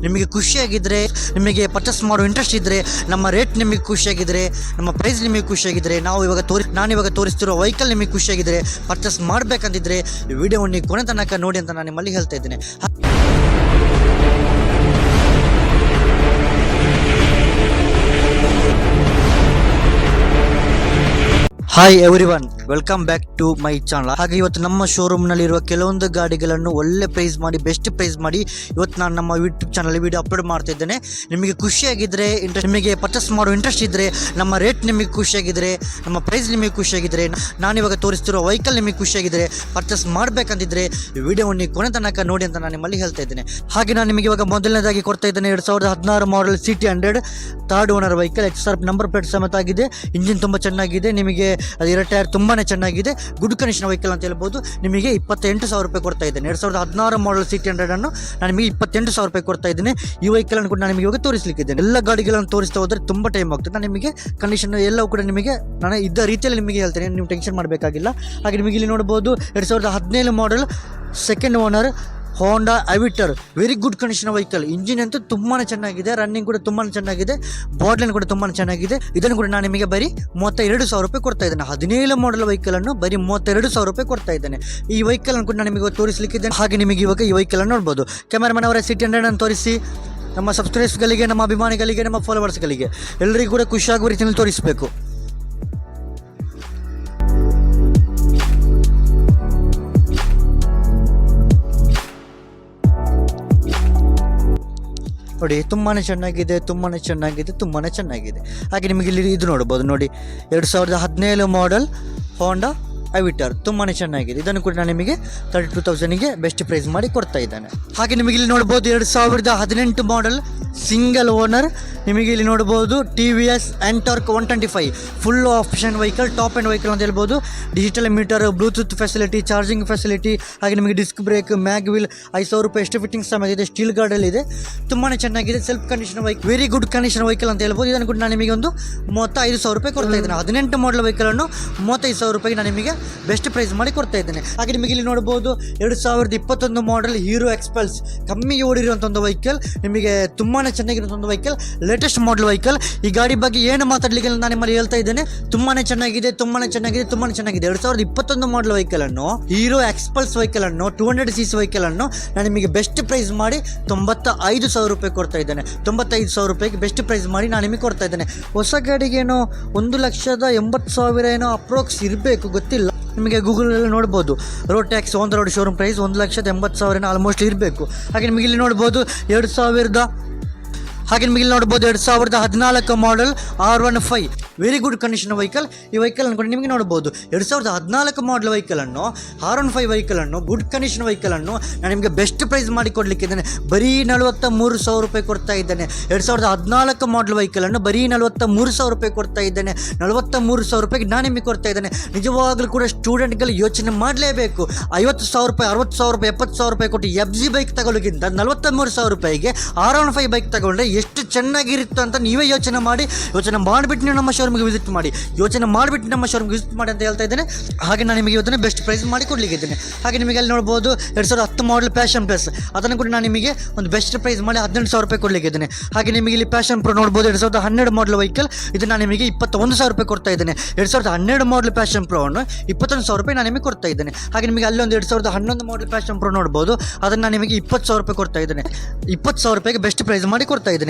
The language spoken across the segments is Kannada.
ನಿಮಗೆ ಖುಷಿಯಾಗಿದ್ದರೆ ನಿಮಗೆ ಪರ್ಚೇಸ್ ಮಾಡೋ ಇಂಟ್ರೆಸ್ಟ್ ಇದ್ದರೆ ನಮ್ಮ ರೇಟ್ ನಿಮಗೆ ಖುಷಿಯಾಗಿದ್ದರೆ ನಮ್ಮ ಪ್ರೈಸ್ ನಿಮಗೆ ಖುಷಿಯಾಗಿದ್ದರೆ ನಾವು ಇವಾಗ ತೋರಿ, ನಾನು ಇವಾಗ ತೋರಿಸ್ತಿರೋ ವೆಹಿಕಲ್ ನಿಮಗೆ ಖುಷಿಯಾಗಿದ್ದರೆ ಪರ್ಚೇಸ್ ಮಾಡಬೇಕಂತಿದ್ರೆ ನೀವು ಕೊನೆ ತನಕ ನೋಡಿ ಅಂತ ನಾನು ನಿಮ್ಮಲ್ಲಿ ಹೇಳ್ತಾ ಇದ್ದೇನೆ. Hi everyone welcome back to my channel ಹಾಗೆ ಇವತ್ತು ನಮ್ಮ ಶೋರೂಮ್ನಲ್ಲಿ ಇರುವ ಕೆಲವೊಂದು ಗಾಡಿಗಳನ್ನು ಒಳ್ಳೆ ಪ್ರೈಸ್ ಮಾಡಿ ಬೆಸ್ಟ್ ಪ್ರೈಸ್ ಮಾಡಿ ಇವತ್ತು ನಾನು ನಮ್ಮ ಯೂಟ್ಯೂಬ್ ಚಾನಲ್ ವಿಡಿಯೋ ಅಪ್ಲೋಡ್ ಮಾಡ್ತಾ ಇದ್ದೇನೆ. ನಿಮಗೆ ಖುಷಿಯಾಗಿದ್ದರೆ ಇಂಟ್ರೆಸ್ಟ್ ನಿಮಗೆ ಪರ್ಚೇಸ್ ಮಾಡೋ ಇಂಟ್ರೆಸ್ಟ್ ಇದ್ದರೆ ನಮ್ಮ ರೇಟ್ ನಿಮಗೆ ಖುಷಿಯಾಗಿದ್ರೆ, ನಮ್ಮ ಪ್ರೈಸ್ ನಿಮಗೆ ಖುಷಿಯಾಗಿದ್ರೆ, ನಾನು ಇವಾಗ ತೋರಿಸ್ತಿರೋ ವೆಹಿಕಲ್ ನಿಮಗೆ ಖುಷಿಯಾಗಿದ್ರೆ ಪರ್ಚೇಸ್ ಮಾಡಬೇಕಂತಿದ್ರೆ ವಿಡಿಯೋ ನೀವು ಕೊನೆ ತನಕ ನೋಡಿ ಅಂತ ನಾನು ನಿಮ್ಮಲ್ಲಿ ಹೇಳ್ತಾ ಇದ್ದೇನೆ. ಹಾಗೆ ನಾನು ನಿಮಗೆ ಇವಾಗ ಮೊದಲನೇದಾಗಿ ಕೊಡ್ತಾ ಇದ್ದೇನೆ, ಎರಡು ಸಾವಿರದ ಹದಿನಾರು model CT hundred third owner vehicle H R number plate ಸಮೇತ ಆಗಿದೆ ಇಂಜಿನ್ ತುಂಬ ಚೆನ್ನಾಗಿದೆ, ನಿಮಗೆ ಅದಿರೋ ಟೈರ್ ತುಂಬಾ ಚೆನ್ನಾಗಿದೆ. ಗುಡ್ ಕಂಡೀಷನ್ ವೆಹಿಕಲ್ ಅಂತ ಹೇಳ್ಬೋದು. ನಿಮಗೆ ಇಪ್ಪತ್ತೆಂಟು ಸಾವಿರ ರೂಪಾಯಿ ಕೊಡ್ತಾ ಇದ್ದೇನೆ. ಎರಡು ಸಾವಿರದ ಹದಿನಾರು ಮಾಡಲ್ ಸಿಟಿ ಹಂಡ್ರೆಡ್ ಅನ್ನು ನಾನು ನಿಮಗೆ ಇಪ್ಪತ್ತೆಂಟು ಸಾವಿರ ರೂಪಾಯಿ ಕೊಡ್ತಾ ಇದ್ದೇನೆ. ಈ ವೆಹಿಕಲ್ ಅನ್ನು ಕೂಡ ನಾನು ನಿಮಗೆ ಇವಾಗ ತೋರಿಸಲಿಕ್ಕಿದ್ದೇನೆ. ಎಲ್ಲ ಗಾಡಿಗಳನ್ನು ತೋರಿಸ್ತಾ ಹೋದ್ರೆ ತುಂಬ ಟೈಮ್ ಆಗ್ತದೆ. ನಾನು ನಿಮಗೆ ಕಂಡೀಷನ್ ಎಲ್ಲವೂ ಕೂಡ ನಿಮಗೆ ನಾನು ಇದ್ದ ರೀತಿಯಲ್ಲಿ ನಿಮಗೆ ಹೇಳ್ತೇನೆ. ನೀವು ಟೆನ್ಷನ್ ಮಾಡಬೇಕಾಗಿಲ್ಲ. ಹಾಗೆ ನಿಮಗೆ ಇಲ್ಲಿ ನೋಡ್ಬೋದು ಎರಡು ಸಾವಿರದ ಹದಿನೇಳು model second owner Honda Aviator very good condition vehicle engine ಅಂತೂ ತುಂಬಾ ಚೆನ್ನಾಗಿದೆ ರನ್ನಿಂಗ್ ಕೂಡ ತುಂಬಾ ಚೆನ್ನಾಗಿದೆ ಬಾಡ್ಲೈನ್ ಕೂಡ ತುಂಬಾ ಚೆನ್ನಾಗಿದೆ. ಇದನ್ನು ಕೂಡ ನಾನು ನಿಮಗೆ ಬರೀ ಮೂವತ್ತ ಎರಡು ಸಾವಿರ ರೂಪಾಯಿ ಕೊಡ್ತಾ ಇದ್ದೇನೆ. ಹದಿನೇಳು ಮಾಡಲ್ ವೆಹಿಕಲ್ ಅನ್ನು ಬರೀ ಮೂವತ್ತೆರಡು ಸಾವಿರ ರೂಪಾಯಿ ಕೊಡ್ತಾ ಇದ್ದೇನೆ. ಈ ವೆಹಿಕಲ್ ಕೂಡ ನಾನು ನಿಮಗೆ ತೋರಿಸಲಿಕ್ಕಿದ್ದೇನೆ. ಹಾಗೆ ನಿಮಗೆ ಇವಾಗ ಈ ವೆಹಿಕಲ್ ನೋಡ್ಬೋದು. ಕ್ಯಾಮರಾಮನ್ ಅವರ ಸಿಟಿ ಹಂಡ್ರೆಡ್ ಅನ್ನು ತೋರಿಸಿ, ನಮ್ಮ ಸಬ್ಸ್ಕ್ರೈಬ್ಸ್ಗಳಿಗೆ ನಮ್ಮ ಅಭಿಮಾನಿಗಳಿಗೆ, ನಮ್ಮ ಫಾಲೋವರ್ಸ್ಗಳಿಗೆ ಎಲ್ಲರಿಗೂ ಕೂಡ ಖುಷಿಯಾಗುವ ರೀತಿಯಲ್ಲಿ ತೋರಿಸಬೇಕು. ನೋಡಿ ತುಂಬಾ ಚೆನ್ನಾಗಿದೆ ತುಂಬಾ ಚೆನ್ನಾಗಿದೆ ತುಂಬಾ ಚೆನ್ನಾಗಿದೆ. ಹಾಗೆ ನಿಮಗೆ ಇಲ್ಲಿ ಇದು ನೋಡ್ಬೋದು ನೋಡಿ, ಎರಡು ಸಾವಿರದ ಹದಿನೇಳು ಮಾಡೆಲ್ ಹೋಂಡಾ ಐವಿಟರ್ ತುಂಬಾ ಚೆನ್ನಾಗಿದೆ. ಇದನ್ನು ಕೂಡ ನಾನು ನಿಮಗೆ ತರ್ಟಿ ಟೂ ತೌಸಂಡಿಗೆ ಬೆಸ್ಟ್ ಪ್ರೈಸ್ ಮಾಡಿ ಕೊಡ್ತಾ ಇದ್ದಾನೆ. ಹಾಗೆ ನಿಮಗೆ ಇಲ್ಲಿ ನೋಡ್ಬೋದು ಎರಡು ಸಾವಿರದ ಹದಿನೆಂಟು ಮಾಡೆಲ್ ಸಿಂಗಲ್ ಓನರ್ ನಿಮಗೆ ಇಲ್ಲಿ ನೋಡ್ಬೋದು T V S Ntorq one twenty five full option vehicle top end vehicle ಅಂತ ಹೇಳ್ಬೋದು. Digital meter Bluetooth facility charging facility ಹಾಗೆ ನಿಮಗೆ ಡಿಸ್ಕ್ ಬ್ರೇಕ್ ಮ್ಯಾಗ್ ವೀಲ್ ಐದು ಸಾವಿರ ರೂಪಾಯಿ ಎಷ್ಟು ಫಿಟ್ಟಿಂಗ್ ಸಮಯದಿದೆ ಸ್ಟೀಲ್ ಗಾರ್ಡಲ್ಲಿದೆ ತುಂಬಾ ಚೆನ್ನಾಗಿದೆ. Self condition vehicle very good condition vehicle ಅಂತ ಹೇಳ್ಬೋದು. ಇದನ್ನು ಕೂಡ ನಾನು ನಿಮಗೆ ಒಂದು ಮೂವತ್ತೈದು ಸಾವಿರ ರೂಪಾಯಿ ಕೊಡ್ತಾ ಇದ್ದೇನೆ. ಹದಿನೆಂಟು ಮಾಡಲ್ ವೆಹಿಕಲನ್ನು ಮೂವತ್ತೈದು ಸಾವಿರ ರೂಪಾಯಿಗೆ ನಾನು ನಿಮಗೆ ಬೆಸ್ಟ್ ಪ್ರೈಸ್ ಮಾಡಿ ಕೊಡ್ತಾ ಇದ್ದೇನೆ. ಹಾಗೆ ನಿಮಗೆ ಇಲ್ಲಿ ನೋಡ್ಬೋದು ಎರಡು ಸಾವಿರದ ಇಪ್ಪತ್ತೊಂದು ಮಾಡಲ್ ಹೀರೋ ಎಕ್ಸ್ಪಲ್ಸ್ ಕಮ್ಮಿಗೆ ಓಡಿರುವಂಥ ಒಂದು ವೆಹಿಕಲ್ ನಿಮಗೆ ತುಂಬಾ ಚೆನ್ನಾಗಿರುವಂಥ ಒಂದು ವೆಹಿಕಲ್ ಲೇಟೆಸ್ಟ್ ಮಾಡಲ್ ವೆಹಿಕಲ್ ಈ ಗಾಡಿ ಬಗ್ಗೆ ಏನು ಮಾತಾಡ್ಲಿಕ್ಕೆ ನಾನು ನಿಮ್ಮಲ್ಲಿ ಹೇಳ್ತಾ ಇದ್ದೇನೆ. ತುಂಬಾ ಚೆನ್ನಾಗಿದೆ ತುಂಬಾ ಚೆನ್ನಾಗಿದೆ ತುಂಬಾ ಚೆನ್ನಾಗಿದೆ. ಎರಡು ಸಾವಿರದ ಇಪ್ಪತ್ತೊಂದು ಮಾಡಲ್ ವೆಹಿಕಲ್ ಅನ್ನು ಹೀರೋ ಎಕ್ಸ್ಪಲ್ಸ್ ವೆಹಿಕಲ್ ಅನ್ನು two hundred C C vehicle ಅನ್ನು ನಾನು ನಿಮಗೆ ಬೆಸ್ಟ್ ಪ್ರೈಸ್ ಮಾಡಿ ತೊಂಬತ್ತ ಐದು ಸಾವಿರ ರೂಪಾಯಿ ಕೊಡ್ತಾ ಇದ್ದೇನೆ. ತೊಂಬತ್ತೈದು ಸಾವಿರ ರೂಪಾಯಿಗೆ ಬೆಸ್ಟ್ ಪ್ರೈಸ್ ಮಾಡಿ ನಾನು ನಿಮಗೆ ಕೊಡ್ತಾ ಇದ್ದೇನೆ. ಹೊಸ ಗಾಡಿಗೇನೋ ಒಂದು ಲಕ್ಷದ ಎಂಬತ್ತು ಸಾವಿರ ಏನೋ ಅಪ್ರೋಕ್ಸ್ ಇರಬೇಕು, ಗೊತ್ತಿಲ್ಲ. ನಿಮಗೆ ಗೂಗಲಲ್ಲಿ ನೋಡ್ಬೋದು. ರೋಡ್ ಟ್ಯಾಕ್ಸ್ ಒಂದು ರೋಡ್ ಶೋರೂಮ್ ಪ್ರೈಸ್ ಒಂದು ಲಕ್ಷದ ಎಂಬತ್ತು ಸಾವಿರನ ಆಲ್ಮೋಸ್ಟ್ ಇರಬೇಕು. ಹಾಗೆ ನಿಮಗೆ ಇಲ್ಲಿ ನೋಡ್ಬೋದು, ಎರಡು ಸಾವಿರದ ಹಾಗೆ ನಿಮಗೆ ಇಲ್ಲಿ ನೋಡ್ಬೋದು ಎರಡು ಸಾವಿರದ ಹದಿನಾಲ್ಕು model R one five very good condition vehicle ಈ ವೆಹಿಕಲ್ ಅನ್ನು ಕೂಡ ನಿಮಗೆ ನೋಡ್ಬೋದು ಎರಡು ಸಾವಿರದ ಹದಿನಾಲ್ಕು ಮಾಡಲ್ ವೆಹಿಕಲ್ ಅನ್ನು ಆರ್ ಒನ್ ಫೈವ್ ವೆಹಿಕಲ್ ಅನ್ನು ಗುಡ್ ಕಂಡೀಷನ್ ವೆಹಿಕಲ್ ಅನ್ನು ನಾನು ನಿಮಗೆ ಬೆಸ್ಟ್ ಪ್ರೈಸ್ ಮಾಡಿ ಕೊಡಲಿಕ್ಕಿದ್ದೇನೆ ಬರೀ ನಲವತ್ತ ಮೂರು ಸಾವಿರ ರೂಪಾಯಿ ಕೊಡ್ತಾ ಇದ್ದೇನೆ. ಎರಡು ಸಾವಿರದ ಹದಿನಾಲ್ಕು ಮಾಡಲ್ ವೆಹಿಕಲ್ ಅನ್ನು ಬರೀ ನಲವತ್ತ ಮೂರು ಸಾವಿರ ರೂಪಾಯಿ ಕೊಡ್ತಾ ಇದ್ದೇನೆ. ನಲವತ್ತ ಮೂರು ಸಾವಿರ ರೂಪಾಯಿಗೆ ನಾನು ನಿಮಗೆ ಕೊಡ್ತಾ ಇದ್ದೇನೆ. ನಿಜವಾಗ್ಲೂ ಕೂಡ ಸ್ಟೂಡೆಂಟ್ಗಳು ಯೋಚನೆ ಮಾಡಲೇಬೇಕು. ಐವತ್ತು ಸಾವಿರ ರೂಪಾಯಿ, ಅರವತ್ತು ಸಾವಿರ ರೂಪಾಯಿ, ಎಪ್ಪತ್ತು ಸಾವಿರ ರೂಪಾಯಿ ಕೊಟ್ಟು ಎಫ್ ಜಿ ಬೈಕ್ ತಗೊಳ್ಳೋಕ್ಕಿಂತ ನಲವತ್ತ ಮೂರು ಸಾವಿರ ರೂಪಾಯಿಗೆ ಆರ್ ಒನ್ ಫೈವ್ ಬೈಕ್ ತಗೊಂಡ್ರೆ ಎಷ್ಟು ಚೆನ್ನಾಗಿರುತ್ತೋ ಅಂತ ನೀವೇ ಯೋಚನೆ ಮಾಡಿ, ಯೋಚನೆ ಮಾಡಿಬಿಟ್ಟು ನೀವು ನಮ್ಮ ಶೋರೂಮ್ಗೆ ವಿಸಿಟ್ ಮಾಡಿ, ಯೋಚನೆ ಮಾಡಿಬಿಟ್ಟು ನಮ್ಮ ಶೋರೂಮ್ಗೆ ವಿಸಿಟ್ ಮಾಡಿ ಅಂತ ಹೇಳ್ತಾ ಇದ್ದೇನೆ. ಹಾಗೆ ನಾನು ನಿಮಗೆ ಇವತ್ತೇ ಬೆಸ್ಟ್ ಪ್ರೈಸ್ ಮಾಡಿ ಕೊಡ್ಲಿಕ್ಕಿದ್ದೇನೆ ಹಾಗೆ ನಿಮಗೆ ಅಲ್ಲಿ ನೋಡ್ಬೋದು ಎರಡು ಸಾವಿರದ ಹತ್ತು ಮಾಡಲ್ ಪ್ಯಾಷನ್ ಪ್ಲಸ್ ಅದನ್ನು ಕೂಡ ನಾನು ನಿಮಗೆ ಒಂದು ಬೆಸ್ಟ್ ಪ್ರೈಸ್ ಮಾಡಿ ಹದಿನೆಂಟು ಸಾವಿರ ರೂಪಾಯಿ ಕೊಡ್ಲಿಕ್ಕಿದ್ದೇನೆ ಹಾಗೆ ನಿಮಗೆ ಇಲ್ಲಿ ಪ್ಯಾಷನ್ ಪ್ರೋ ನೋಡ್ಬೋದು, ಎರಡು ಸಾವಿರದ ಹನ್ನೆರಡು ಮಾಡಲ್ ವೆಹಿಕಲ್ ಇದು ನಾನು ನಿಮಗೆ ಇಪ್ಪತ್ತೊಂದು ಸಾವಿರ ರೂಪಾಯಿ ಕೊಡ್ತಾ ಇದ್ದೇನೆ. ಎರಡು ಸಾವಿರದ ಹನ್ನೆರಡು ಮಾಡಲ್ ಪ್ಯಾಷನ್ ಪ್ರೋ ಅನ್ನು ಇಪ್ಪತ್ತೊಂದು ಸಾವಿರ ರೂಪಾಯಿ ನಾನು ನಿಮಗೆ ಕೊಡ್ತಾ ಇದ್ದೇನೆ. ಹಾಗೆ ನಿಮಗೆ ಅಲ್ಲೊಂದು ಎರಡು ಸಾವಿರದ ಹನ್ನೊಂದು ಮಾಡಲ್ ಪ್ಯಾಷನ್ ಪ್ರೋ ನೋಡ್ಬೋದು. ಅದನ್ನು ನಾನು ನಿಮಗೆ ಇಪ್ಪತ್ತು ಸಾವಿರ ರೂಪಾಯಿ ಕೊಡ್ತಾ ಇದ್ದೇನೆ. ಇಪ್ಪತ್ತು ಸಾವಿರ ರೂಪಾಯಿಗೆ ಬೆಸ್ಟ್ ಪ್ರೈಸ್ ಮಾಡಿ ಕೊಡ್ತಾ ಇದ್ದೇನೆ.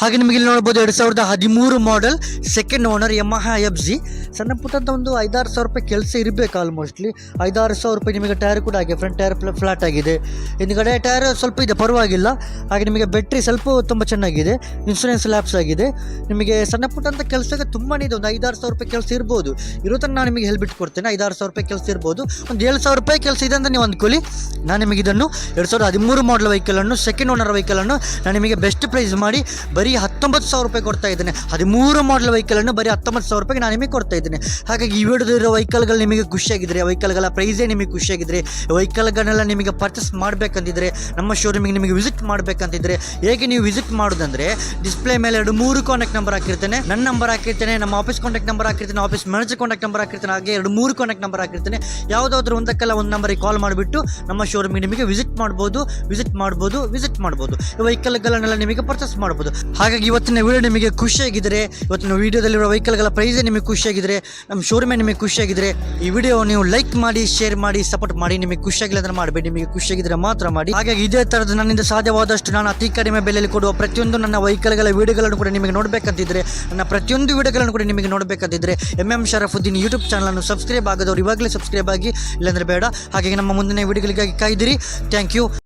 ಹಾಗೆ ನಿಮಗೆ ಇಲ್ಲಿ ನೋಡ್ಬೋದು ಎರಡು ಸಾವಿರದ ಹದಿಮೂರು model second owner Yamaha F Z ಸಣ್ಣ ಪುಟ್ಟಂತ ಒಂದು ಐದಾರು ಸಾವಿರ ರೂಪಾಯಿ ಕೆಲಸ ಇರಬೇಕು ಆಲ್ಮೋಸ್ಟ್ಲಿ ಐದಾರು ಸಾವಿರ ರೂಪಾಯಿ ನಿಮಗೆ ಟೈರ್ ಕೂಡ ಆಗಿದೆ. ಫ್ರಂಟ್ ಟೈರ್ ಫ್ಲಾಟ್ ಆಗಿದೆ. ಹಿಂದ್ಗಡೆ ಟೈರ್ ಸ್ವಲ್ಪ ಇದೆ, ಪರವಾಗಿಲ್ಲ. ಹಾಗೆ ನಿಮಗೆ ಬ್ಯಾಟ್ರಿ ಸ್ವಲ್ಪ ತುಂಬ ಚೆನ್ನಾಗಿದೆ. ಇನ್ಶೂರೆನ್ಸ್ ಲ್ಯಾಪ್ಸ್ ಆಗಿದೆ. ನಿಮಗೆ ಸಣ್ಣ ಪುಟ್ಟಂತ ಕೆಲಸಕ್ಕೆ ತುಂಬಾ ಇದೆ. ಒಂದು ಐದಾರು ಸಾವಿರ ರೂಪಾಯಿ ಕೆಲಸ ಇರ್ಬೋದು. ಇರೋದನ್ನು ನಾನು ನಿಮಗೆ ಹೇಳ್ಬಿಟ್ಟು ಕೊಡ್ತೇನೆ ಐದಾರು ಸಾವಿರ ರೂಪಾಯಿ ಕೆಲಸ ಇರ್ಬೋದು. ಒಂದು ಏಳು ಸಾವಿರ ರೂಪಾಯಿ ಕೆಲಸ ಇದೆ ಅಂತ ನೀವು ಅಂದ್ಕೊಳ್ಳಿ. ನಾನು ನಿಮಗೆ ಇದನ್ನು ಎರಡು ಸಾವಿರದ ಹದಿಮೂರು ಮಾಡಲ್ ವೆಹಿಕಲನ್ನು ಸೆಕೆಂಡ್ ಓನರ್ ವೆಹಿಕಲನ್ನು ನಾನು ನಿಮಗೆ ಬೆಸ್ಟ್ ಪ್ರೈಸ್ ಮಾಡಿ ಬರೀ ಬರೀ ಹತ್ತೊಂಬತ್ತು ಸಾವಿರ ರೂಪಾಯಿ ಕೊಡ್ತಾ ಇದ್ದೇನೆ. ಹದಿಮೂರು ಮಾಡಲ್ ವೆಹಿಕಲನ್ನು ಬರೀ ಹತ್ತೊಂಬತ್ತು ಸಾವಿರ ರೂಪಾಯಿಗೆ ನಾನು ನಿಮಗೆ ಕೊಡ್ತಾ ಇದ್ದೇನೆ. ಹಾಗಾಗಿ ಈ ವಿಡಿಯೋದಲ್ಲಿರೋ ವೆಹಿಕಲ್ಗಳು ನಿಮಗೆ ಖುಷಿಯಾಗಿದ್ದರೆ ವೆಹಿಕಲ್ಗಳ ಪ್ರೈಸೇ ನಿಮಗೆ ಖುಷಿಯಾಗಿದ್ದರೆ ವೆಹಿಕಲ್ಗಳನ್ನೆಲ್ಲ ನಿಮಗೆ ಪರ್ಚೇಸ್ ಮಾಡಬೇಕಂತಿದ್ರೆ, ನಮ್ಮ ಶೋರೂಮಿಗೆ ನಿಮಗೆ ವಿಸಿಟ್ ಮಾಡಬೇಕಂತಿದ್ರೆ, ಹೇಗೆ ನೀವು ವಿಸಿಟ್ ಮಾಡೋದಂದ್ರೆ ಡಿಸ್ಪ್ಲೇ ಮೇಲೆ ಎರಡು ಮೂರು ಕಾಂಟ್ಯಾಕ್ಟ್ ನಂಬರ್ ಹಾಕಿರ್ತೇನೆ. ನನ್ನ ನಂಬರ್ ಹಾಕಿರ್ತೇನೆ, ನಮ್ಮ ಆಫೀಸ್ ಕಾಂಟ್ಯಾಕ್ಟ್ ನಂಬರ್ ಹಾಕಿರ್ತೇನೆ ಆಫೀಸ್ ಮ್ಯಾನೇಜರ್ ಕಾಂಟ್ಯಾಕ್ಟ್ ನಂಬರ್ ಹಾಕಿರ್ತೇನೆ, ಹಾಗೆ ಎರಡು ಮೂರು ಕಾಂಟ್ಯಾಕ್ಟ್ ನಂಬರ್ ಹಾಕಿರ್ತೇನೆ. ಯಾವುದಾದ್ರೂ ಒಂದಕ್ಕೆಲ್ಲ ಒಂದು ನಂಬರಿಗೆ ಕಾಲ್ ಮಾಡಿಬಿಟ್ಟು ನಮ್ಮ ಶೋರೂಮಿಗೆ ನಿಮಗೆ ವಿಸಿಟ್ ಮಾಡ್ಬೋದು ವಿಸಿಟ್ ಮಾಡ್ಬೋದು ವಿಸಿಟ್ ಮಾಡ್ಬೋದು. ವೆಹಿಕಲ್ಗಳನ್ನೆಲ್ಲ ನಿಮಗೆ ಪರ್ಚೇಸ್ ಮಾಡ್ಬೋದು. ಹಾಗಾಗಿ ಇವತ್ತಿನ ವಿಡಿಯೋ ನಿಮಗೆ ಖುಷಿಯಾಗಿದ್ದರೆ ಇವತ್ತಿನ ವೀಡಿಯೋದಲ್ಲಿರುವ ವೆಹಿಕಲ್ಗಳ ಪ್ರೈಸೇ ನಿಮಗೆ ಖುಷಿಯಾಗಿದ್ದರೆ ನಮ್ಮ ಶೋರೂಮೇ ನಿಮಗೆ ಖುಷಿಯಾಗಿದ್ದರೆ ಈ ವಿಡಿಯೋ ನೀವು ಲೈಕ್ ಮಾಡಿ ಶೇರ್ ಮಾಡಿ ಸಪೋರ್ಟ್ ಮಾಡಿ, ನಿಮಗೆ ಖುಷಿಯಾಗಿಲ್ಲ ಅಂದರೆ ಮಾಡಬೇಡಿ. ನಿಮಗೆ ಖುಷಿಯಾಗಿದ್ದರೆ ಮಾತ್ರ ಮಾಡಿ. ಹಾಗಾಗಿ ಇದೇ ಥರದ ನನ್ನಿಂದ ಸಾಧ್ಯವಾದಷ್ಟು ನಾನು ಅತಿ ಕಡಿಮೆ ಬೆಲೆಯಲ್ಲಿ ಕೊಡುವ ಪ್ರತಿಯೊಂದು ನನ್ನ ವೆಹಿಕಲ್ಗಳ ವಿಡಿಯೋಗಳನ್ನು ಕೂಡ ನಿಮಗೆ ನೋಡಬೇಕಂತಿದ್ರೆ, ನನ್ನ ಪ್ರತಿಯೊಂದು ವಿಡಿಯೋಗಳನ್ನು ಕೂಡ ನಿಮಗೆ ನೋಡಬೇಕಂತಿದ್ರೆ ಎಂ ಎಂ ಶರಫುದ್ದೀನ್ ಯೂಟ್ಯೂಬ್ ಚಾನಲನ್ನು ಸಬ್ಸ್ಕ್ರೈಬ್ ಆಗೋದವ್ರು ಇವಾಗಲೇ ಸಬ್ಸ್ಕ್ರೈಬ್ ಆಗಿ, ಇಲ್ಲಾಂದರೆ ಬೇಡ. ಹಾಗಾಗಿ ನಮ್ಮ ಮುಂದಿನ ವಿಡಿಯೋಗಳಿಗಾಗಿ ಕಾಯ್ದಿರಿ. Thank you